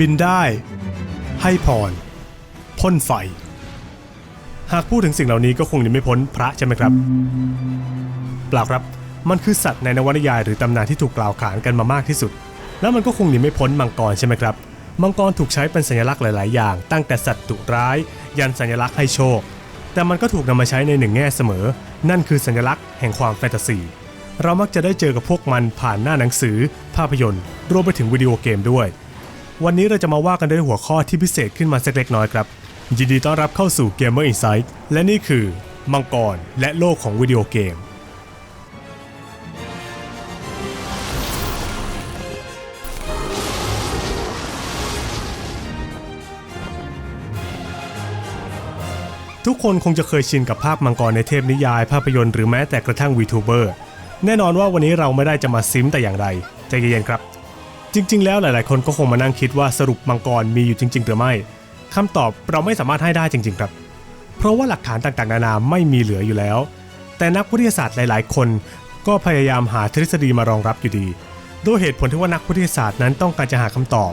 บินได้ ให้พร พ่นไฟ หากพูดถึงสิ่งเหล่านี้ก็คงหนีไม่พ้นพระใช่ไหมครับ เปล่าครับ มันคือสัตว์ในนวนิยายหรือตำนานที่ถูกกล่าวขานกันมามากที่สุด แล้วมันก็คงหนีไม่พ้นมังกรใช่ไหมครับ มังกรถูกใช้เป็นสัญลักษณ์หลาย ๆ อย่าง ตั้งแต่สัตว์ดุร้าย ยันสัญลักษณ์ให้โชค แต่มันก็ถูกนำมาใช้ในหนึ่งแง่เสมอ นั่นคือสัญลักษณ์แห่งความแฟนตาซีเรามักจะได้เจอกับพวกมันผ่านหน้าหนังสือ ภาพยนตร์ รวมไปถึงวิดีโอเกมด้วย วันนี้เราจะมาว่ากันด้วยหัวข้อที่พิเศษขึ้นมาสักเล็กน้อยครับ ยินดีต้อนรับเข้าสู่ Gamer Insight และนี่คือ มังกรและโลกของวิดีโอเกม ทุกคนคงจะเคยชินกับภาพมังกรในเทพนิยาย ภาพยนตร์หรือแม้แต่กระทั่ง VTuber แน่นอนว่าวันนี้เราไม่ได้จะมาซิมแต่อย่างใดใจเย็นๆครับ จริง ๆ แล้วหลาย ๆ คนก็คงมานั่งคิดว่าสรุปมังกรมีอยู่จริง ๆ หรือไม่คำตอบเราไม่สามารถให้ได้จริง ๆ ครับ เพราะว่าหลักฐานต่าง ๆ นานาไม่มีเหลืออยู่แล้ว แต่นักวิทยาศาสตร์หลาย ๆ คน ก็พยายามหาทฤษฎีมารองรับอยู่ดี โดยเหตุผลที่ว่านักวิทยาศาสตร์นั้นต้องการจะหาคำตอบ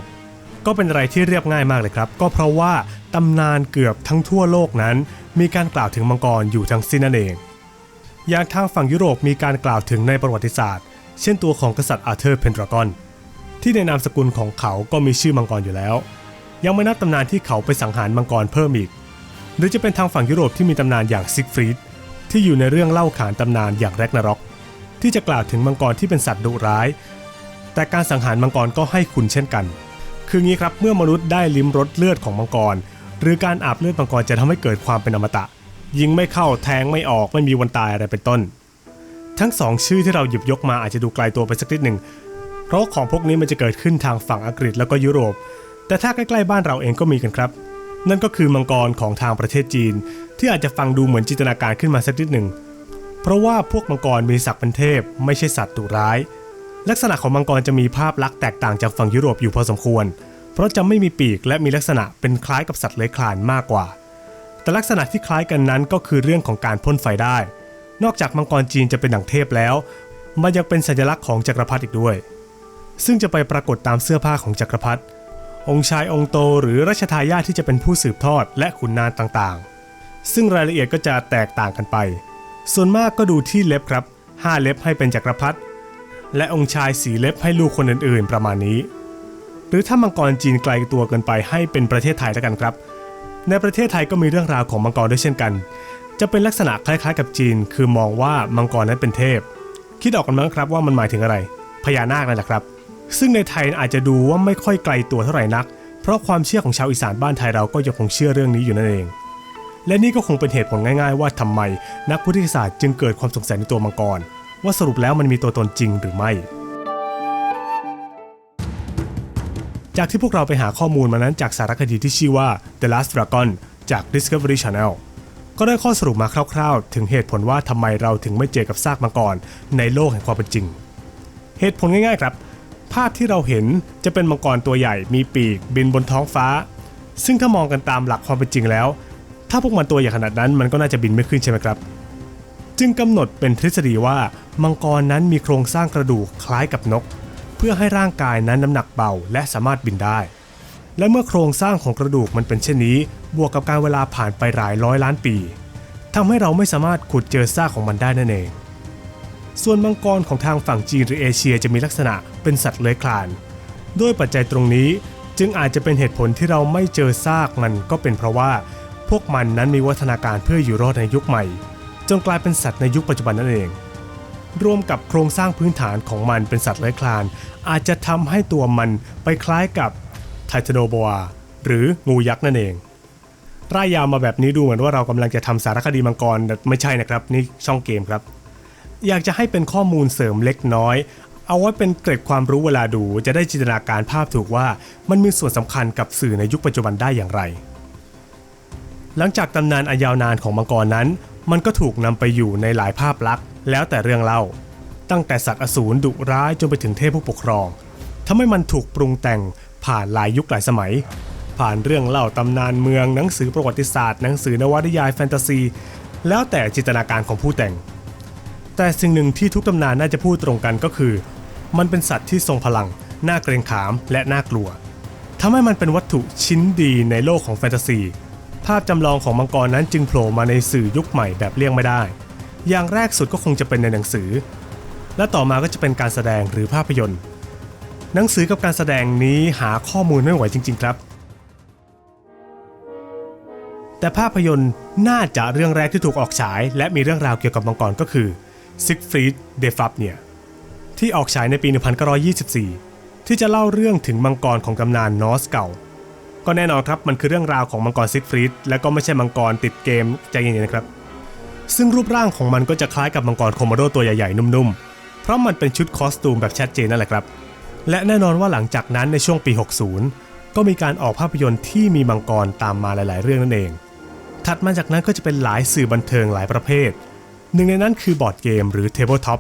ก็เป็นอะไรที่เรียบง่ายมากเลยครับ ก็เพราะว่าตำนานเกือบทั้งทั่วโลกนั้น มีการกล่าวถึงมังกรอยู่ทั้งสิ้นนั่นเอง อย่างทางฝั่งยุโรปมีการกล่าวถึงในประวัติศาสตร์ เช่นตัวของกษัตริย์อาเธอร์เพนดรากอน ที่ในนามสกุลของเขาก็มีชื่อมังกรอยู่แล้ว ยังไม่นับตำนานที่เขาไปสังหารมังกรเพิ่มอีก หรือจะเป็นทางฝั่งยุโรปที่มีตำนานอย่างซิกฟรีดที่อยู่ในเรื่องเล่าขานตำนานอย่างแรกนาร็อกที่จะกล่าวถึงมังกรที่เป็นสัตว์ดุร้าย แต่การสังหารมังกรก็ให้คุณเช่นกัน คืองี้ครับเมื่อมนุษย์ได้ลิ้มรสเลือดของมังกร หรือการอาบเลือดมังกรจะทำให้เกิดความเป็นอมตะ ยิงไม่เข้าแทงไม่ออกไม่มีวันตายอะไรเป็นต้น ทั้งสองชื่อที่เราหยิบยกมาอาจจะดูไกลตัวไปสักนิดหนึ่ง เพราะของพวกนี้มันจะเกิดขึ้นทางฝั่งอังกฤษแล้วก็ยุโรป แต่ถ้าใกล้ๆบ้านเราเองก็มีกันครับ นั่นก็คือมังกรของทางประเทศจีน ที่อาจจะฟังดูเหมือนจินตนาการขึ้นมาสักนิดหนึ่งเพราะว่าพวกมังกรมีศักดิ์เป็นเทพ ไม่ใช่สัตว์ดุร้าย ลักษณะของมังกรจะมีภาพลักษณ์แตกต่างจากฝั่งยุโรปอยู่พอสมควร เพราะจะไม่มีปีกและมีลักษณะเป็นคล้ายกับสัตว์เลื้อยคลานมากกว่า แต่ลักษณะที่คล้ายกันนั้นก็คือเรื่องของการพ่นไฟได้ นอกจากมังกรจีนจะเป็นดั่งเทพแล้ว มันยังเป็นสัญลักษณ์ของจักรพรรดิอีกด้วย ซึ่งจะไปปรากฏตามเสื้อผ้าของจักรพรรดิองค์ชายองค์โตหรือรัชทายาทที่จะเป็นผู้สืบทอดและขุนนางต่างๆ ซึ่งรายละเอียดก็จะแตกต่างกันไป ส่วนมากก็ดูที่เล็บครับ 5 เล็บให้เป็นจักรพรรดิและองค์ชายสีเล็บให้ลูกคนอื่นๆ ประมาณนี้ หรือถ้ามังกรจีนไกลตัวเกินไปให้เป็นประเทศไทยแล้วกันครับ ในประเทศไทยก็มีเรื่องราวของมังกรด้วยเช่นกัน จะเป็นลักษณะคล้ายๆ กับจีน คือมองว่ามังกรนั้นเป็นเทพ คิดออกกันมั้งครับว่ามันหมายถึงอะไร พญานาคนั่นแหละครับ ซึ่งในไทยอาจจะดูว่าไม่ค่อยไกลตัวเท่าไหร่นัก เพราะความเชื่อของชาวอีสานบ้านไทยเราก็ยังคงเชื่อเรื่องนี้อยู่นั่นเอง และนี่ก็คงเป็นเหตุผลง่ายๆ ว่าทำไม นักวิทยาศาสตร์จึงเกิดความสงสัยในตัวมังกร ว่าสรุปแล้วมันมีตัวตนจริงหรือไม่ จากที่พวกเราไปหาข้อมูลมานั้นจากสารคดีที่ชื่อว่า The Last Dragon จาก Discovery Channel ก็ได้ข้อสรุปมาคร่าวๆ ถึงเหตุผลว่าทำไมเราถึงไม่เจอกับซากมังกรในโลกแห่งความเป็นจริง เหตุผลง่ายๆครับ ภาพที่เราเห็นจะเป็นมังกรตัวใหญ่มีปีกบินบนท้องฟ้า ซึ่งถ้ามองกันตามหลักความเป็นจริงแล้ว ถ้าพวกมันตัวใหญ่ขนาดนั้นมันก็น่าจะบินไม่ขึ้นใช่ไหมครับ จึงกำหนดเป็นทฤษฎีว่ามังกรนั้นมีโครงสร้างกระดูกคล้ายกับนก เพื่อให้ร่างกายนั้นน้ำหนักเบาและสามารถบินได้ และเมื่อโครงสร้างของกระดูกมันเป็นเช่นนี้ บวกกับการเวลาผ่านไปหลายร้อยล้านปีทำให้เราไม่สามารถขุดเจอซากของมันได้นั่นเอง ส่วนมังกรของทางฝั่งจีนหรือเอเชียจะมีลักษณะเป็นสัตว์เลื้อยคลาน ด้วยปัจจัยตรงนี้จึงอาจจะเป็นเหตุผลที่เราไม่เจอซากมันก็เป็นเพราะว่า พวกมันนั้นมีวัฒนาการเพื่ออยู่รอดในยุคใหม่ จนกลายเป็นสัตว์ในยุคปัจจุบันนั่นเอง รวมกับโครงสร้างพื้นฐานของมันเป็นสัตว์เลื้อยคลาน อาจจะทำให้ตัวมันไปคล้ายกับไททโนบอาหรืองูยักษ์นั่นเองร่ายยาวมาแบบนี้ดูเหมือนว่าเรากำลังจะทำสารคดีมังกรแต่ไม่ใช่นะครับ นี่ช่องเกมครับ อยากจะให้เป็นข้อมูลเสริมเล็กน้อย เอาไว้เป็นเกร็ดความรู้เวลาดูจะได้จินตนาการภาพถูกว่ามันมีส่วนสำคัญกับสื่อในยุคปัจจุบันได้อย่างไร หลังจากตำนานอันยาวนานของมังกรนั้น มันก็ถูกนำไปอยู่ในหลายภาพลักษณ์ แล้วแต่เรื่องเล่า ตั้งแต่สัตว์อสูรดุร้ายจนไปถึงเทพผู้ปกครองทำให้มันถูกปรุงแต่งผ่านหลายยุคหลายสมัย ผ่านเรื่องเล่าตำนานเมืองหนังสือประวัติศาสตร์หนังสือนวนิยายแฟนตาซี แล้วแต่จินตนาการของผู้แต่ง แต่สิ่งหนึ่งที่ทุกตำนานน่าจะพูดตรงกันก็คือ มันเป็นสัตว์ที่ทรงพลัง น่าเกรงขามและน่ากลัวทำให้มันเป็นวัตถุชิ้นดีในโลกของแฟนตาซี ภาพจำลองของมังกรนั้นจึงโผล่มาในสื่อยุคใหม่แบบเลี่ยงไม่ได้ อย่างแรกสุดก็คงจะเป็นในหนังสือ และต่อมาก็จะเป็นการแสดงหรือภาพยนตร์ หนังสือกับการแสดงนี้หาข้อมูลไม่ไหวจริง ๆ ครับ แต่ภาพยนตร์น่าจะเรื่องแรกที่ถูกออกฉาย และมีเรื่องราวเกี่ยวกับมังกรก็คือ ซิกฟรีดเดฟับเนี่ยที่ออกฉายในปี 1924 ที่จะเล่าเรื่องถึงมังกรของตำนานนอร์สเก่า ก็แน่นอนครับมันคือเรื่องราวของมังกรซิกฟรีดและก็ไม่ใช่มังกรติดเกมใจเย็นๆนะครับ ซึ่งรูปร่างของมันก็จะคล้ายกับมังกรโคโมโดตัวใหญ่ๆ นุ่มๆ เพราะมันเป็นชุดคอสตูมแบบชัดเจนนั่นแหละครับ และแน่นอนว่าหลังจากนั้นในช่วงปี 60 ก็มีการออกภาพยนตร์ที่มีมังกรตามมาหลาย ๆ เรื่องนั่นเองถัดมาจากนั้นก็จะเป็นหลายสื่อบันเทิงหลายประเภท หนึ่งในนั้นคือบอร์ดเกมหรือ Tabletop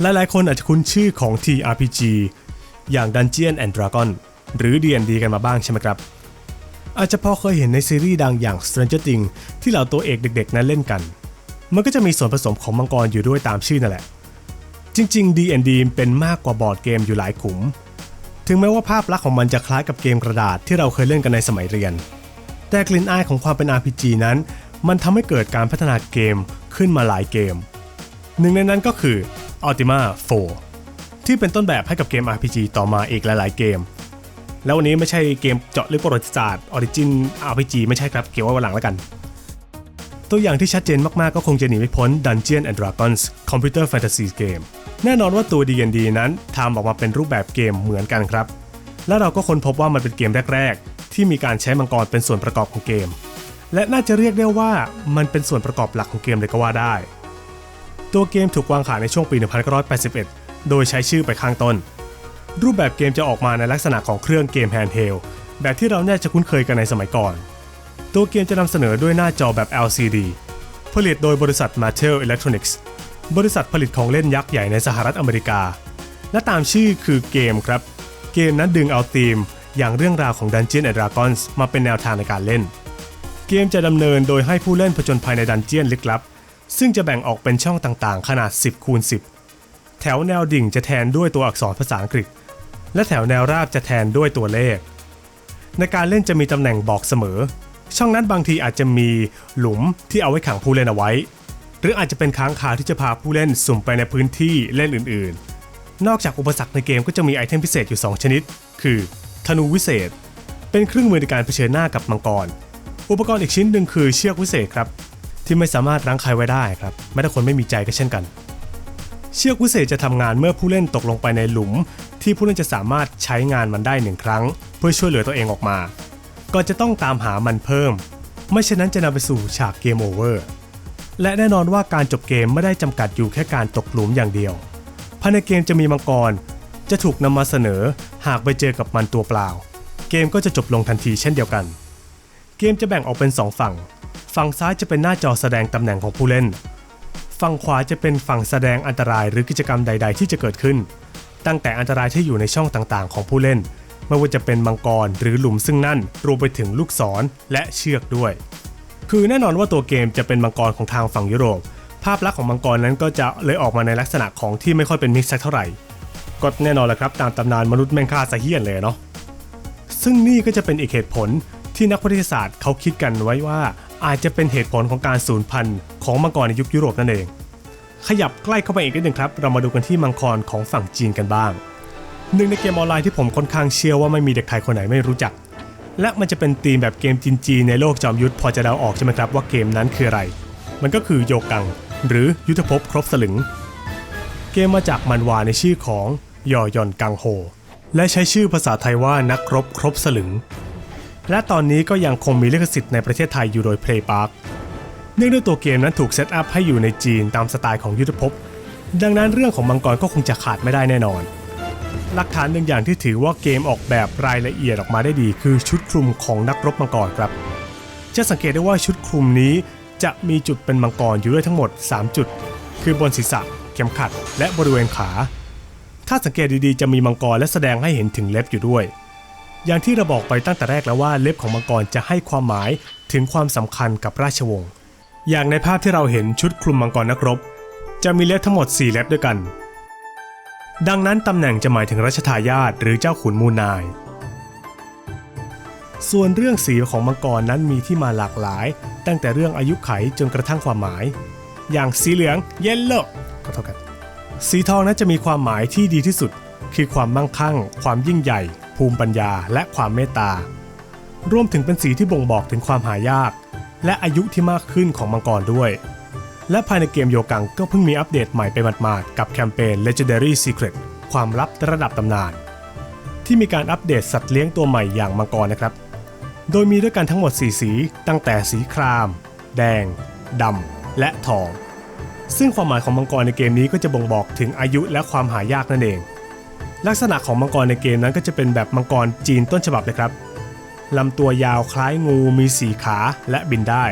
หลายๆ คนอาจจะคุ้นชื่อของ TRPG อย่าง Dungeon and Dragon หรือ D&D กันมาบ้างใช่ไหมครับ อาจจะพอเคยเห็นในซีรีส์ดังอย่าง Stranger Things ที่เหล่าตัวเอกเด็กๆ นั้นเล่นกัน มันก็จะมีส่วนผสมของมังกรอยู่ด้วยตามชื่อนั่นแหละ จริง ๆ D&D เป็นมากกว่าบอร์ดเกมอยู่หลายขุม ถึงแม้ว่าภาพลักษณ์ของมันจะคล้ายกับเกมกระดาษที่เราเคยเล่นกันในสมัยเรียน แต่กลิ่นอายของความเป็น RPG นั้น มันทำให้เกิดการพัฒนาเกมขึ้นมาหลายเกม หนึ่งในนั้นก็คือ Ultima 4 ที่เป็นต้นแบบให้กับเกม RPG ต่อมาอีกหลาย ๆ เกม แล้ววันนี้ไม่ใช่เกมเจาะลึกประวัติศาสตร์ Origin RPG ไม่ใช่ครับ เก็บไว้วันหลังแล้วกัน ตัวอย่างที่ชัดเจนมาก ๆ ก็คงจะหนีไม่พ้น Dungeon and Dragons Computer Fantasy Game แน่นอนว่าตัว D&D นั้นทำออกมาเป็นรูปแบบเกมเหมือนกันครับ และเราก็ค้นพบว่ามันเป็นเกมแรก ๆ ที่มีการใช้มังกรเป็นส่วนประกอบของเกม และน่าจะเรียกได้ว่ามันเป็นส่วนประกอบหลักของเกมเลยก็ว่าได้ ตัวเกมถูกวางขายในช่วงปี 1981 โดยใช้ชื่อไปข้างต้น รูปแบบเกมจะออกมาในลักษณะของเครื่องเกมแฮนด์เฮลแบบที่เราแน่จะคุ้นเคยกันในสมัยก่อน ตัวเกมจะนำเสนอด้วยหน้าจอแบบ LCD ผลิตโดยบริษัท Mattel Electronics บริษัทผลิตของเล่นยักษ์ใหญ่ในสหรัฐอเมริกา และตามชื่อคือเกมครับ เกมนั้นดึงเอาธีม อย่างเรื่องราวของ Dungeon and Dragons มาเป็นแนวทางในการเล่น เกมจะดำเนินโดยให้ผู้เล่นผจญภัยในดันเจียนลึกลับ ซึ่งจะแบ่งออกเป็นช่องต่างๆ ขนาด 10คูณ10 แถวแนวดิ่งจะแทนด้วยตัวอักษรภาษาอังกฤษ และแถวแนวราบจะแทนด้วยตัวเลข ในการเล่นจะมีตำแหน่งบอกเสมอ ช่องนั้นบางทีอาจจะมีหลุมที่เอาไว้ขังผู้เล่นเอาไว้ หรืออาจจะเป็นค้างคาที่จะพาผู้เล่นสุ่มไปในพื้นที่เล่นอื่นๆ นอกจากอุปสรรคในเกมก็จะมีไอเทมพิเศษอยู่ 2 ชนิด คือธนูวิเศษ เป็นเครื่องมือในการเผชิญหน้ากับมังกร อุปกรณ์อีกชิ้นหนึ่งคือเชือกวิเศษครับ ที่ไม่สามารถรั้งใครไว้ได้ครับแม้แต่คนไม่มีใจก็เช่นกัน เชือกวิเศษจะทำงานเมื่อผู้เล่นตกลงไปในหลุม ที่ผู้เล่นจะสามารถใช้งานมันได้หนึ่งครั้ง เพื่อช่วยเหลือตัวเองออกมาก่อนจะต้องตามหามันเพิ่ม ไม่เช่นนั้นจะนำไปสู่ฉากเกมโอเวอร์และแน่นอนว่าการจบเกมไม่ได้จำกัดอยู่แค่การตกหลุมอย่างเดียวภายในเกมจะมีมังกร จะถูกนำมาเสนอ หากไปเจอกับมันตัวเปล่า เกมก็จะจบลงทันทีเช่นเดียวกัน เกมจะแบ่งออกเป็น 2 ฝั่ง ฝั่งซ้ายจะเป็นหน้าจอแสดงตำแหน่งของผู้เล่น ฝั่งขวาจะเป็นฝั่งแสดงอันตรายหรือกิจกรรมใด ๆ ที่จะเกิดขึ้น ตั้งแต่อันตรายที่อยู่ในช่องต่างๆ ของผู้เล่น ไม่ว่าจะเป็นมังกรหรือหลุมซึ่งนั่นรวมไปถึงลูกศรและเชือกด้วย คือแน่นอนว่าตัวเกมจะเป็นมังกรของทางฝั่งยุโรป ภาพลักษณ์ของมังกรนั้นก็จะเลยออกมาในลักษณะของที่ไม่ค่อยเป็นมิกซ์สักเท่าไหร่ ก็แน่นอนแหละครับตามตำนานมนุษย์แมงค่าสะเฮียนเลยเนาะซึ่งนี่ก็จะเป็นอีกเหตุผล ที่นักวิทยาศาสตร์เขาคิดกันไว้ว่าอาจจะเป็นเหตุผลของการสูญพันธุ์ของมังกรในยุคยุโรปนั่นเอง ขยับใกล้เข้าไปอีกนิดหนึ่งครับ เรามาดูกันที่มังกรของฝั่งจีนกันบ้าง หนึ่งในเกมออนไลน์ที่ผมค่อนข้างเชื่อว่าไม่มีเด็กไทยคนไหนไม่รู้จัก และมันจะเป็นธีมแบบเกมจีนๆในโลกจอมยุทธพอจะเดาออกใช่ไหมครับว่าเกมนั้นคืออะไร มันก็คือโยกัง หรือยุทธภพครบสลึง เกมมาจากมันวาในชื่อของยอยอนกังโฮและใช้ชื่อภาษาไทยว่านักรบครบสลึง และตอนนี้ก็ยังคงมีลิขสิทธิ์ในประเทศไทยอยู่โดย Playpark เนื่องด้วยตัวเกมนั้นถูกเซตอัพให้อยู่ในจีนตามสไตล์ของยุทธภพ ดังนั้นเรื่องของมังกรก็คงจะขาดไม่ได้แน่นอน หลักฐานหนึ่งอย่างที่ถือว่าเกมออกแบบรายละเอียดออกมาได้ดี คือชุดคลุมของนักรบมังกรครับ จะสังเกตได้ว่าชุดคลุมนี้จะมีจุดเป็นมังกรอยู่ด้วยทั้งหมด 3 จุด คือบนศีรษะ เข็มขัด และบริเวณขา ถ้าสังเกตดีๆ จะมีมังกรและแสดงให้เห็นถึงเล็บอยู่ด้วย อย่างที่เราบอกไปตั้งแต่แรกแล้วว่าเล็บของมังกรจะให้ความหมายถึงความสำคัญกับราชวงศ์อย่างในภาพที่เราเห็นชุดคลุมมังกรนักรบ จะมีเล็บทั้งหมด 4 เล็บด้วยกัน ดังนั้นตำแหน่งจะหมายถึงรัชทายาทหรือเจ้าขุนมูลนาย ส่วนเรื่องสีของมังกรนั้นมีที่มาหลากหลาย ตั้งแต่เรื่องอายุไขจนกระทั่งความหมาย อย่างสีเหลืองเยลโล่ก็เท่ากัน สีทองนั้นจะมีความหมายที่ดีที่สุด คือความมั่งคั่ง ความยิ่งใหญ่ ภูมิปัญญาและความเมตตารวมถึงเป็นสีที่บ่งบอกถึงความหายาก และอายุที่มากขึ้นของมังกรด้วย และภายในเกมโยกังก็เพิ่งมีอัปเดตใหม่ไปหมาดๆกับแคมเปญ Legendary Secret ความลับระดับตำนาน ที่มีการอัปเดตสัตว์เลี้ยงตัวใหม่อย่างมังกรนะครับ โดยมีด้วยกันทั้งหมด 4 สีตั้งแต่สีคราม แดงดำและทอง ซึ่งความหมายของมังกรในเกมนี้ก็จะบ่งบอกถึงอายุและความหายากนั่นเอง ลักษณะของมังกรในเกมนั้นก็จะเป็นแบบมังกรจีนต้นฉบับเลยครับลำตัวยาวคล้ายงูมีสีขาและบินได้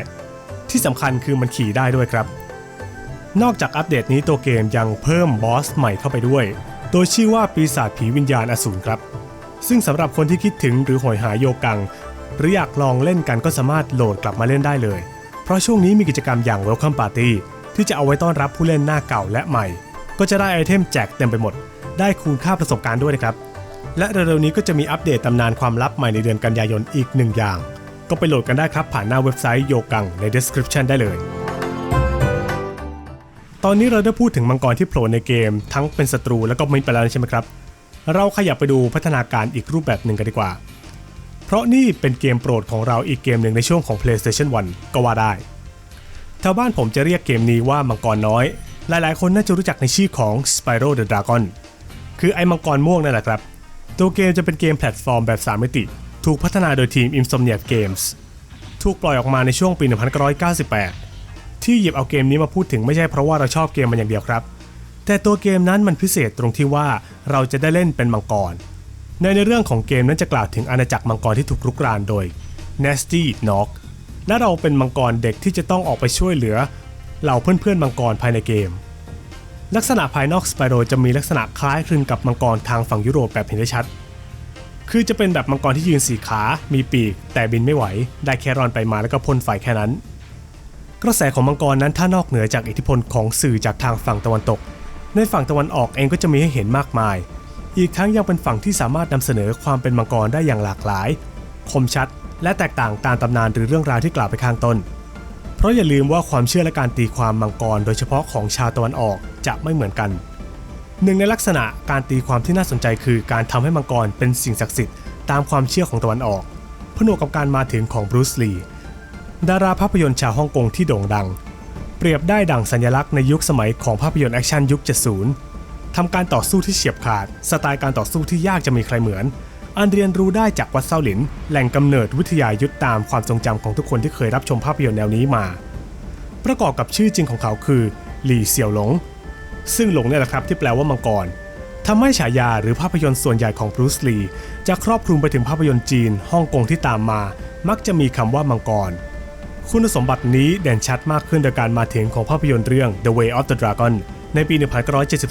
ที่สำคัญคือมันขี่ได้ด้วยครับ นอกจากอัปเดตนี้ตัวเกมยังเพิ่มบอสใหม่เข้าไปด้วย โดยชื่อว่าปีศาจผีวิญญาณอสูรครับ ซึ่งสำหรับคนที่คิดถึงหรือหอยหาโยกัง หรืออยากลองเล่นกันก็สามารถโหลดกลับมาเล่นได้เลย เพราะช่วงนี้มีกิจกรรมอย่าง Welcome Party ที่จะเอาไว้ต้อนรับผู้เล่นหน้าเก่าและใหม่ ก็จะได้ไอเทมแจกเต็มไปหมด ได้คูณค่าประสบการณ์ด้วยนะครับ และเร็วๆนี้ก็จะมีอัปเดตตำนานความลับใหม่ในเดือนกันยายนอีกหนึ่งอย่าง ก็ไปโหลดกันได้ครับผ่านหน้าเว็บไซต์โยกังใน description ได้เลย ตอนนี้เราได้พูดถึงมังกรที่โผล่ในเกม ทั้งเป็นศัตรูแล้วก็มิตรไปแล้วใช่ไหมครับ เราขยับไปดูพัฒนาการอีกรูปแบบหนึ่งกันดีกว่า เพราะนี่เป็นเกมโปรดของเราอีกเกมหนึ่งในช่วงของ PlayStation 1 ก็ว่าได้ชาวบ้านผมจะเรียกเกมนี้ว่ามังกรน้อย หลายๆ คนน่าจะรู้จักในชื่อของ Spyro the Dragon คือไอ้มังกรม่วงนั่นแหละครับ ตัวเกมจะเป็นเกมแพลตฟอร์มแบบ 3 มิติ ถูกพัฒนาโดยทีม Insomniac Games ถูกปล่อยออกมาในช่วงปี 1998 ที่หยิบเอาเกมนี้มาพูดถึงไม่ใช่เพราะว่าเราชอบเกมมันอย่างเดียวครับ แต่ตัวเกมนั้นมันพิเศษตรงที่ว่าเราจะได้เล่นเป็นมังกร ในในเรื่องของเกมนั้นจะกล่าวถึงอาณาจักรมังกรที่ถูกรุกรานโดย Nasty Nog และเราเป็นมังกรเด็กที่จะต้องออกไปช่วยเหลือเหล่าเพื่อนๆมังกรภายในเกม ลักษณะภายนอกสไปโรจะมีลักษณะคล้ายคลึงกับมังกรทางฝั่งยุโรปแบบเห็นได้ชัด คือจะเป็นแบบมังกรที่ยืนสี่ขา มีปีก แต่บินไม่ไหว ได้แค่รอนไปมาแล้วก็พ่นไฟแค่นั้น กระแสของมังกรนั้นถ้านอกเหนือจากอิทธิพลของสื่อจากทางฝั่งตะวันตก ในฝั่งตะวันออกเองก็จะมีให้เห็นมากมาย อีกทั้งยังเป็นฝั่งที่สามารถนำเสนอความเป็นมังกรได้อย่างหลากหลาย คมชัด และแตกต่างตามตำนานหรือเรื่องราวที่กล่าวไปข้างต้น เพราะอย่าลืมว่าความเชื่อและการตีความมังกร โดยเฉพาะของชาวตะวันออกจะไม่เหมือนกัน หนึ่งในลักษณะการตีความที่น่าสนใจคือการทำให้มังกรเป็นสิ่งศักดิ์สิทธิ์ตามความเชื่อของตะวันออก ผนวกกับการมาถึงของบรูซลีดาราภาพยนตร์ชาวฮ่องกงที่โด่งดัง เปรียบได้ดั่งสัญลักษณ์ในยุคสมัยของภาพยนตร์แอคชั่นยุค 70ทำการต่อสู้ที่เฉียบขาด สไตล์การต่อสู้ที่ยากจะมีใครเหมือน อันเรียนรู้ได้จากวัดเซาหลิน แหล่งกำเนิดวิทยายุทธตามความทรงจำของทุกคนที่เคยรับชมภาพยนตร์แนวนี้มา ประกอบกับชื่อจริงของเขาคือหลี่เสี่ยวหลง ซึ่งหลงเนี่ยแหละครับที่แปลว่ามังกรทำให้ฉายาหรือภาพยนตร์ส่วนใหญ่ของบรูซลีจะครอบคลุมไปถึงภาพยนตร์จีนฮ่องกงที่ตามมา มักจะมีคำว่ามังกร คุณสมบัตินี้เด่นชัดมากขึ้นโดยการมาถึงของภาพยนตร์เรื่อง The Way of the Dragon ในปี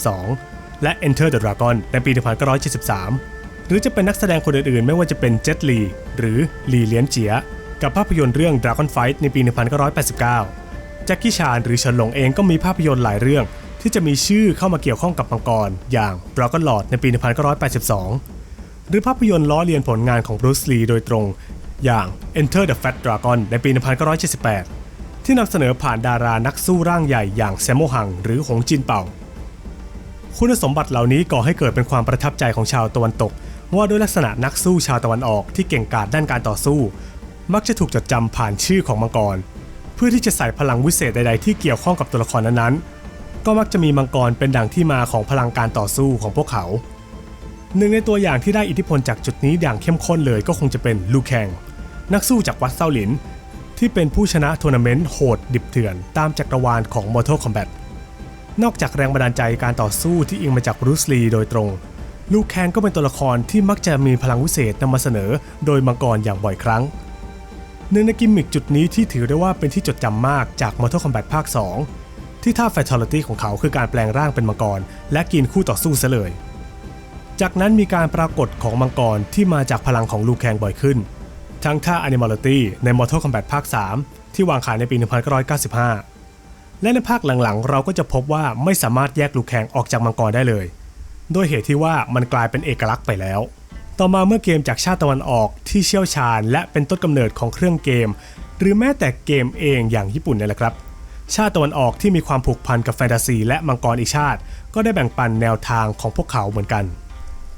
1972 และ Enter the Dragon ในปี 1973 หรือจะเป็นนักแสดงคนอื่นๆ ไม่ว่าจะเป็นเจตลีหรือลีเลียนเจีย กับภาพยนตร์เรื่อง Dragon Fight ในปี 1989แจ็คกี้ชานหรือเฉินหลงเองก็มีภาพยนตร์หลายเรื่อง ที่จะมีชื่อเข้ามาเกี่ยวข้องกับมังกร อย่าง Dragon Lord ในปี 1982 หรือภาพยนตร์ล้อเลียนผลงานของบรูซลีโดยตรง อย่าง Enter the Fat Dragon ในปี 1978 ที่นำเสนอผ่านดารานักสู้ร่างใหญ่อย่างแซมโมฮังหรือหงจินเป่าคุณสมบัติเหล่านี้ก่อให้เกิดเป็นความประทับใจของชาวตะวันตก ว่าด้วยลักษณะนักสู้ชาวตะวันออกที่เก่งกาจด้านการต่อสู้ มักจะถูกจดจำผ่านชื่อของมังกร เพื่อที่จะใส่พลังวิเศษใด ๆ ที่เกี่ยวข้องกับตัวละครนั้นๆ ก็มักจะมีมังกรเป็นดังที่มาของพลังการต่อสู้ของพวกเขา หนึ่งในตัวอย่างที่ได้อิทธิพลจากจุดนี้อย่างเข้มข้นเลยก็คงจะเป็นลูแคงนักสู้จากวัดเซาหลิน ที่เป็นผู้ชนะทัวร์นาเมนต์โหดดิบเถื่อนตามจักรวาลของ Mortal Kombat นอกจากแรงบันดาลใจการต่อสู้ที่อิงมาจากบรูซลีโดยตรง ลูแคนก็เป็นตัวละครที่มักจะมีพลังวิเศษนำมาเสนอโดยมังกรอย่างบ่อยครั้งหนึ่งในกิมมิคจุดนี้ที่ถือได้ว่าเป็นที่จดจำมากจาก Mortal Kombat ภาค 2 ที่ท่า Fatality ของเขาคือการแปลงร่างเป็นมังกร และกินคู่ต่อสู้ซะเลย จากนั้นมีการปรากฏของมังกรที่มาจากพลังของลูแคงบ่อยขึ้น ทั้งท่า Animality ใน Mortal Kombat ภาค 3 ที่วางขายในปี 1995 และในภาคหลังๆ เราก็จะพบว่าไม่สามารถแยกลูแคงออกจากมังกรได้เลย โดยเหตุที่ว่ามันกลายเป็นเอกลักษณ์ไปแล้ว ต่อมาเมื่อเกมจากชาติตะวันออกที่เชี่ยวชาญ และเป็นต้นกำเนิดของเครื่องเกม หรือแม้แต่เกมเองอย่างญี่ปุ่นเนี่ยแหละครับ ชาติตะวันออกที่มีความผูกพันกับแฟนตาซีและมังกรอีกชาติ ก็ได้แบ่งปันแนวทางของพวกเขาเหมือนกัน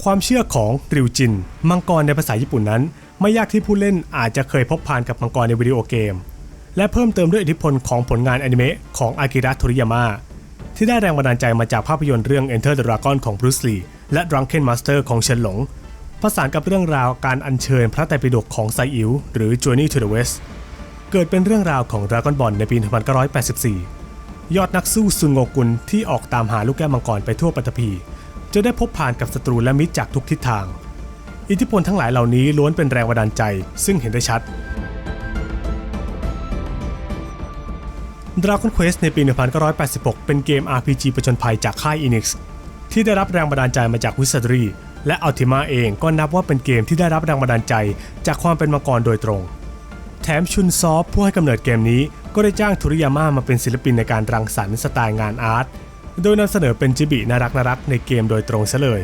ความเชื่อของริวจิน มังกรในภาษาญี่ปุ่นนั้น ไม่ยากที่ผู้เล่นอาจจะเคยพบผ่านกับมังกรในวิดีโอเกม และเพิ่มเติมด้วยอิทธิพลของผลงานอนิเมะของอากิระโทริยาม่า ที่ได้แรงบันดาลใจมาจากภาพยนตร์เรื่อง Enter the Dragon ของ Bruce Lee และ Drunken Master ของเฉินหลงผสานกับเรื่องราวการอัญเชิญพระไตรปิฎกของไซอิ๋วหรือ Journey to the West เกิดเป็นเรื่องราวของ Dragon Ball ในปี 1984 ยอดนักสู้ซุนโงกุลที่ออกตามหาลูกแก้วมังกรไปทั่วปัตตภีจะได้พบผ่านกับศัตรูและมิตรจากทุกทิศทาง อิทธิพลทั้งหลายเหล่านี้ล้วนเป็นแรงบันดาลใจ ซึ่งเห็นได้ชัด Dragon Quest ในปี 1986 เป็นเกม RPG ประจนภัยจากค่าย Enix ที่ได้รับแรงบันดาลใจมาจาก Wizardry และ Ultima เองก็นับว่าเป็นเกมที่ได้รับแรงบันดาลใจจากความเป็นมังกรโดยตรง แถมชุนซอฟผู้ให้กำเนิดเกมนี้ก็ได้จ้างทุริยาม่ามาเป็นศิลปินในการรังสรรค์สไตล์งานอาร์ต โดยนำเสนอเป็นจิบิน่ารักน่ารักในเกมโดยตรงซะเลย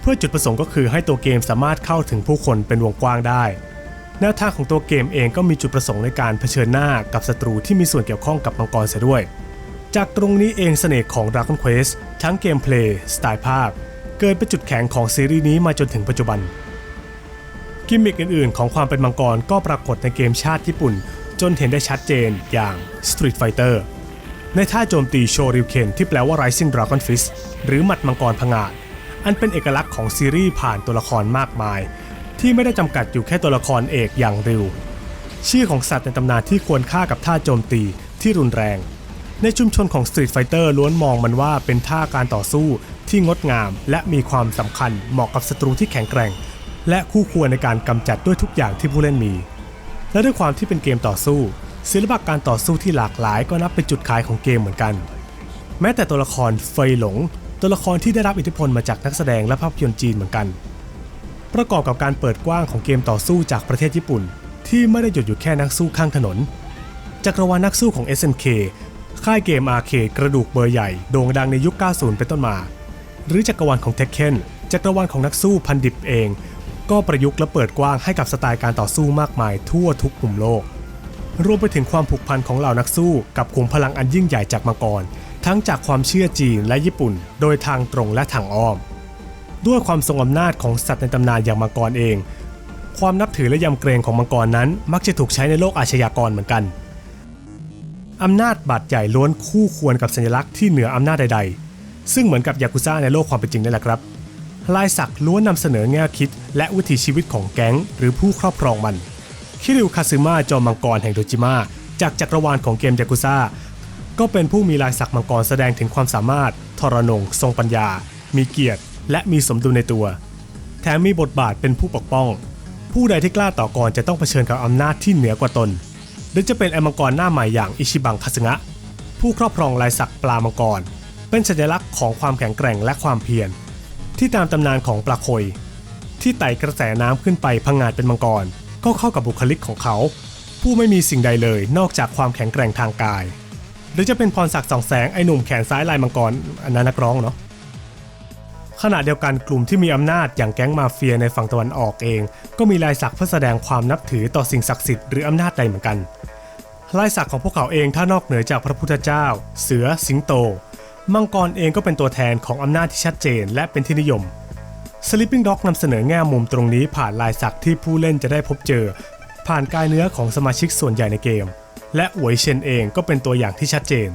เพื่อจุดประสงค์ก็คือให้ตัวเกมสามารถเข้าถึงผู้คนเป็นวงกว้างได้ แนวทางของตัวเกมเองก็มีจุดประสงค์ในการเผชิญหน้ากับศัตรูที่มีส่วนเกี่ยวข้องกับมังกรเสียด้วย จากตรงนี้เองเสน่ห์ของ Dragon Quest ทั้งเกมเพลย์สไตล์ภาพ เกิดเป็นจุดแข็งของซีรีส์นี้มาจนถึงปัจจุบัน กิมมิคอื่นๆ ของความเป็นมังกรก็ปรากฏในเกมชาติญี่ปุ่น จนเห็นได้ชัดเจนอย่าง Street Fighter ในท่าโจมตีโชริวเคนที่แปลว่า Rising Dragon Fist หรือหมัดมังกรผงาดอันเป็นเอกลักษณ์ของซีรีส์ผ่านตัวละครมากมาย ที่ไม่ได้จำกัดอยู่แค่ตัวละครเอกอย่างริว ชื่อของสัตว์ในตำนานที่ควรค่ากับท่าโจมตีที่รุนแรง ในชุมชนของ Street Fighter ล้วนมองมันว่าเป็นท่าการต่อสู้ที่งดงาม และมีความสำคัญเหมาะกับศัตรูที่แข็งแกร่ง และคู่ควรในการกำจัดด้วยทุกอย่างที่ผู้เล่นมี และด้วยความที่เป็นเกมต่อสู้ ศิลปะการต่อสู้ที่หลากหลายก็นับเป็นจุดขายของเกมเหมือนกัน แม้แต่ตัวละครเฟยหลง ตัวละครที่ได้รับอิทธิพลมาจากนักแสดงและภาพยนตร์จีนเหมือนกัน ประกอบกับการเปิดกว้างของเกมต่อสู้จากประเทศญี่ปุ่น ที่ไม่ได้หยุดอยู่แค่นักสู้ข้างถนน จักรวาลนักสู้ของ SNK ค่ายเกมอาร์เคดกระดูกเบอร์ใหญ่โด่งดังในยุค 90 เป็นต้นมา หรือจักรวาลของ Tekken จักรวาลของนักสู้พันดิบเอง ก็ประยุกต์และเปิดกว้างให้กับสไตล์การต่อสู้มากมายทั่วทุกมุมโลก รวมไปถึงความผูกพันของเหล่านักสู้ กับขุมพลังอันยิ่งใหญ่จากมังกร ทั้งจากความเชื่อจีนและญี่ปุ่น โดยทางตรงและทางอ้อม ด้วยความทรงอำนาจของสัตว์ในตำนานอย่างมังกรเอง ความนับถือและยำเกรงของมังกรนั้น มักจะถูกใช้ในโลกอาชญากรเหมือนกันอำนาจบาดใหญ่ล้วนคู่ควรกับสัญลักษณ์ที่เหนืออำนาจใด ๆ ซึ่งเหมือนกับยากุซ่าในโลกความเป็นจริงนั่แหละครับลายสักล้วนนำเสนอแง่คิด และวิถีชีวิตของแก๊ง หรือผู้ครอบครองมัน คิริวคาซึมะจอมมังกรแห่งโดจิมะจากจักรวาลของเกมยากุซ่าก็เป็นผู้มีลายสักมังกรแสดงถึงความสามารถ ทรนง ทรงปัญญา มีเกียรติ และมีสมดุลในตัว แถมมีบทบาทเป็นผู้ปกป้อง ผู้ใดที่กล้าต่อกรจะต้องเผชิญกับอำนาจที่เหนือกว่าตน หรือจะเป็นไอมังกรหน้าใหม่อย่างอิชิบังคาสึงะ ผู้ครอบครองลายสักปลามังกร เป็นสัญลักษณ์ของความแข็งแกร่งและความเพียรที่ตามตำนานของปลาโคยที่ไต่กระแสน้ำขึ้นไปพังงาดเป็นมังกร ก็เข้ากับบุคลิกของเขา ผู้ไม่มีสิ่งใดเลยนอกจากความแข็งแกร่งทางกาย หรือจะเป็นพรศักดิ์สองแสงไอหนุ่มแขนซ้ายลายมังกรอันนั้นนักร้องเนาะ ขณะเดียวกันกลุ่มที่มีอำนาจอย่างแก๊งมาเฟียในฝั่งตะวันออกเอง ก็มีลายสักเพื่อแสดงความนับถือต่อสิ่งศักดิ์สิทธิ์หรืออำนาจใดเหมือนกัน ลายสักของพวกเขาเองถ้านอกเหนือจากพระพุทธเจ้า เสือ สิงโต มังกรเองก็เป็นตัวแทนของอำนาจที่ชัดเจนและเป็นที่นิยม Sleeping Dog นำเสนอแง่มุมตรงนี้ผ่านลายสักที่ผู้เล่นจะได้พบเจอ ผ่านกายเนื้อของสมาชิกส่วนใหญ่ในเกม และหวยเชนเองก็เป็นตัวอย่างที่ชัดเจน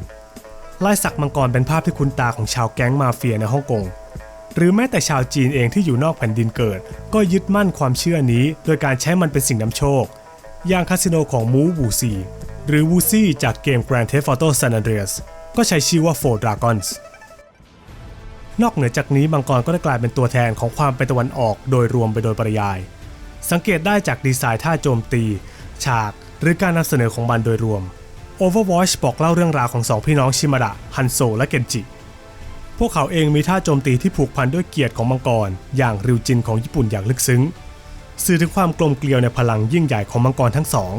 ลายสักมังกรเป็นภาพที่คุ้นตาของชาวแก๊งมาเฟียในฮ่องกง หรือแม้แต่ชาวจีนเองที่อยู่นอกแผ่นดินเกิด ก็ยึดมั่นความเชื่อนี้ โดยการใช้มันเป็นสิ่งนำโชค อย่างคาสิโนของมูวูซีหรือวูซี่จากเกม Grand Theft Auto San Andreas ก็ใช้ชื่อว่า Four Dragons นอกเหนือจากนี้มังกรก็ได้กลายเป็นตัวแทนของความเป็นตะวันออกโดยรวมไปโดยปริยาย สังเกตได้จากดีไซน์ท่าโจมตี ฉาก หรือการนำเสนอของมันโดยรวม Overwatch บอกเล่าเรื่องราวของสองพี่น้องชิมาดะฮันโซและเกนจิ พวกเขาเองมีท่าโจมตีที่ผูกพันด้วยเกียรติของมังกร อย่างริวจินของญี่ปุ่นอย่างลึกซึ้ง สื่อถึงความกลมเกลียวในพลังยิ่งใหญ่ของมังกรทั้งสอง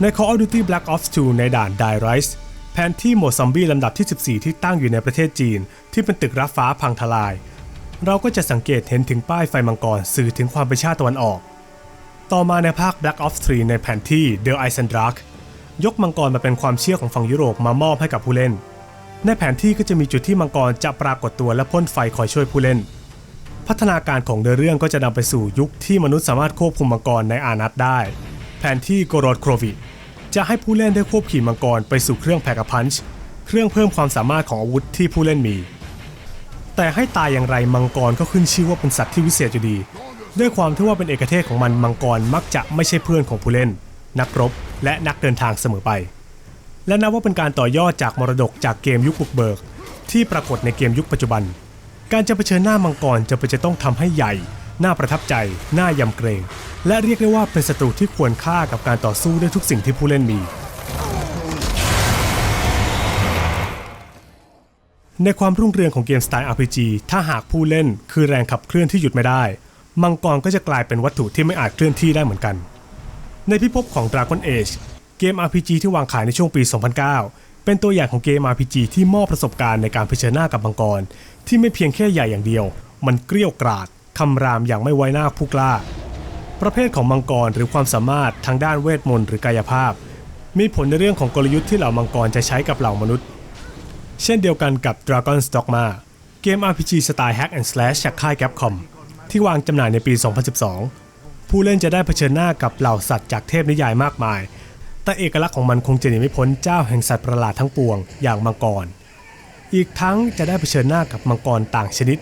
ใน Call of Duty Black Ops 2 ในด่าน Die Rise แผนที่โหมดซอมบี้ลำดับที่ 14 ที่ตั้งอยู่ในประเทศจีน ที่เป็นตึกรับฟ้าพังทลาย เราก็จะสังเกตเห็นถึงป้ายไฟมังกรสื่อถึงความเป็นชาติตะวันออก ต่อมาในภาค Black Ops 3 ในแผนที่ The Ice and Dark ยกมังกรมาเป็นความเชื่อของฝั่งยุโรปมามอบให้กับผู้เล่น ในแผนที่ก็จะมีจุดที่มังกรจะปรากฏตัวและพ่นไฟคอยช่วยผู้เล่น พัฒนาการของเนื้อเรื่องก็จะนำไปสู่ยุคที่มนุษย์สามารถควบคุมมังกรในอานัตได้ แผนที่โกรดโครวิจะให้ผู้เล่นได้ควบขี่มังกรไปสู่เครื่องแพกพันช์เครื่องเพิ่มความสามารถของอาวุธที่ผู้เล่นมี แต่ให้ตายอย่างไรมังกรก็ขึ้นชื่อว่าเป็นสัตว์ที่วิเศษอยู่ดี ด้วยความที่ว่าเป็นเอกเทศของมันมังกรมักจะไม่ใช่เพื่อนของผู้เล่น นักรบ และนักเดินทางเสมอไป และนับว่าเป็นการต่อยอดจากมรดกจากเกมยุคบุกเบิก ที่ปรากฏในเกมยุคปัจจุบัน การจะเผชิญหน้ามังกรจะเป็นจะต้องทำให้ใหญ่ น่าประทับใจ น่ายำเกรง และเรียกได้ว่าเป็นศัตรูที่ควรค่ากับการต่อสู้ด้วยทุกสิ่งที่ผู้เล่นมีในความรุ่งเรืองของเกมสไตล์ RPG ถ้าหากผู้เล่นคือแรงขับเคลื่อนที่หยุดไม่ได้ มังกรก็จะกลายเป็นวัตถุที่ไม่อาจเคลื่อนที่ได้เหมือนกัน ในพิภพของ Dragon Age เกม RPG ที่วางขายในช่วงปี 2009 เป็นตัวอย่างของเกม RPG ที่มอบประสบการณ์ในการเผชิญหน้ากับมังกร ที่ไม่เพียงแค่ใหญ่อย่างเดียว มันเกลี้ยวกราดคำรามอย่างไม่ไว้หน้าผู้กล้า ประเภทของมังกรหรือความสามารถทางด้านเวทมนต์หรือกายภาพ มีผลในเรื่องของกลยุทธ์ที่เหล่ามังกรจะใช้กับเหล่ามนุษย์ เช่นเดียวกันกับ Dragon's Dogma เกม RPG สไตล์ Hack and Slash จากค่าย Capcom ที่วางจำหน่ายในปี 2012 ผู้เล่นจะได้เผชิญหน้ากับเหล่าสัตว์จากเทพนิยายมากมาย แต่เอกลักษณ์ของมันคงจะหนีไม่พ้นเจ้าแห่งสัตว์ประหลาดทั้งปวงอย่างมังกร อีกทั้งจะได้เผชิญหน้ากับมังกรต่างชนิด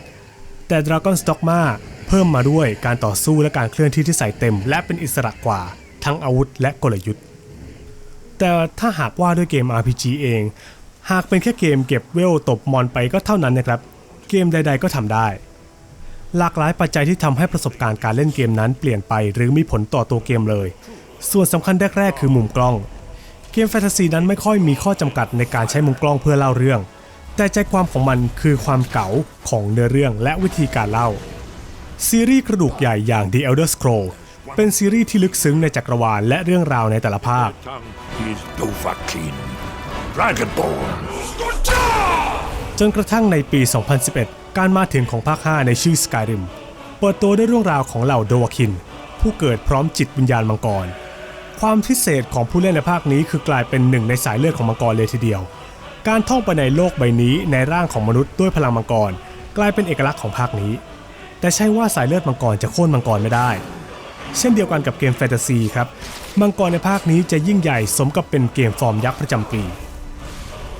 แต่ Dragon's Dogma เพิ่มมาด้วยการต่อสู้และการเคลื่อนที่ที่ใส่เต็ม และเป็นอิสระกว่า ทั้งอาวุธและกลยุทธ์ แต่ถ้าหากว่าด้วยเกม RPG เอง หากเป็นแค่เกมเก็บเวลตบมอนไปก็เท่านั้นนะครับ เกมใด ๆ ก็ทำได้ หลากหลายปัจจัยที่ทำให้ประสบการณ์การเล่นเกมนั้นเปลี่ยนไปหรือมีผลต่อตัวเกมเลย ส่วนสำคัญแรก ๆ คือมุมกล้อง เกมแฟนตาซีนั้นไม่ค่อยมีข้อจำกัดในการใช้มุมกล้องเพื่อเล่าเรื่อง แต่ใจความของมันคือความเก๋าของเนื้อเรื่องและวิธีการเล่า ซีรีส์กระดูกใหญ่อย่าง The Elder Scroll เป็นซีรีส์ที่ลึกซึ้งในจักรวาลและเรื่องราวในแต่ละภาค tongue is Dovahkiin. Dragonborn. จนกระทั่งในปี 2011 การมาถึงของภาค 5 ในชื่อ Skyrim เปิดตัวด้วยเรื่องราวของเหล่าโดวาคิน ผู้เกิดพร้อมจิตวิญญาณมังกร ความพิเศษของผู้เล่นในภาคนี้คือกลายเป็นหนึ่งในสายเลือดของมังกรเลยทีเดียว การท่องไปในโลกใบนี้ในร่างของมนุษย์ด้วยพลังมังกร กลายเป็นเอกลักษณ์ของภาคนี้ แต่ใช่ว่าสายเลือดมังกรจะโค่นมังกรไม่ได้ เช่นเดียวกันกับเกมแฟนตาซีครับมังกรในภาคนี้จะยิ่งใหญ่สมกับเป็นเกมฟอร์มยักษ์ประจำปี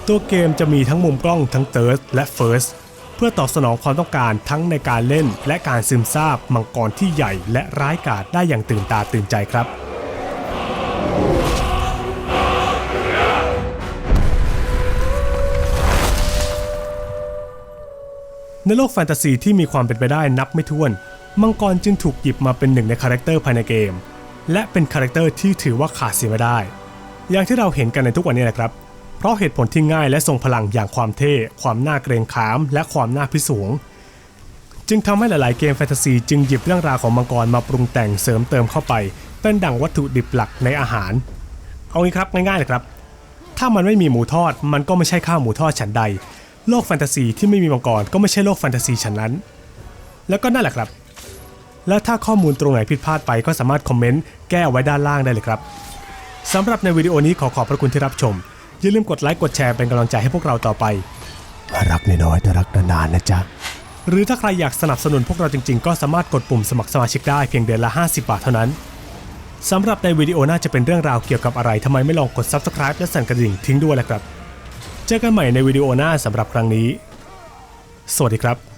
ตัวเกมจะมีทั้งมุมกล้องทั้ง Third และ First เพื่อตอบสนองความต้องการทั้งในการเล่น และการซึมซาบมังกรที่ใหญ่และร้ายกาจได้อย่างตื่นตาตื่นใจครับในโลกแฟนตาซีที่มีความเป็นไปได้นับไม่ถ้วน มังกรจึงถูกหยิบมาเป็นหนึ่งในคาแรคเตอร์ภายในเกม และเป็นคาแรคเตอร์ที่ถือว่าขาดเสียไม่ได้ อย่างที่เราเห็นกันในทุกวันนี้แหละครับ เพราะเหตุผลที่ง่ายและทรงพลังอย่างความเท่ ความน่าเกรงขาม และความน่าพิศวงจึงทำให้หลาย ๆ เกมแฟนตาซีจึงหยิบเรื่องราวของมังกรมาปรุงแต่งเสริมเติมเข้าไป เป็นดั่งวัตถุดิบหลักในอาหาร เอางี้ครับง่ายๆเลยครับ ถ้ามันไม่มีหมูทอด มันก็ไม่ใช่ข้าวหมูทอดฉันใด โลกแฟนตาซีที่ไม่มีมังกรก็ไม่ใช่โลกแฟนตาซีฉันนั้น แล้วก็นั่นแหละครับ และถ้าข้อมูลตรงไหนผิดพลาดไปก็สามารถคอมเมนต์แก้ไว้ด้านล่างได้เลยครับสำหรับในวิดีโอนี้ขอขอบพระคุณที่รับชม อย่าลืมกดไลค์กดแชร์เป็นกำลังใจให้พวกเราต่อไป รักน้อยๆแต่รักนานๆนะจ๊ะ หรือถ้าใครอยากสนับสนุนพวกเราจริงๆ ก็สามารถกดปุ่มสมัครสมาชิกได้เพียงเดือนละ 50 บาทเท่านั้นสำหรับในวิดีโอหน้าจะเป็นเรื่องราวเกี่ยวกับอะไรทำไมไม่ลองกด Subscribe และสั่นกระดิ่งทิ้งด้วยล่ะครับ เจอกันใหม่ในวิดีโอหน้าสำหรับครั้งนี้ สวัสดีครับ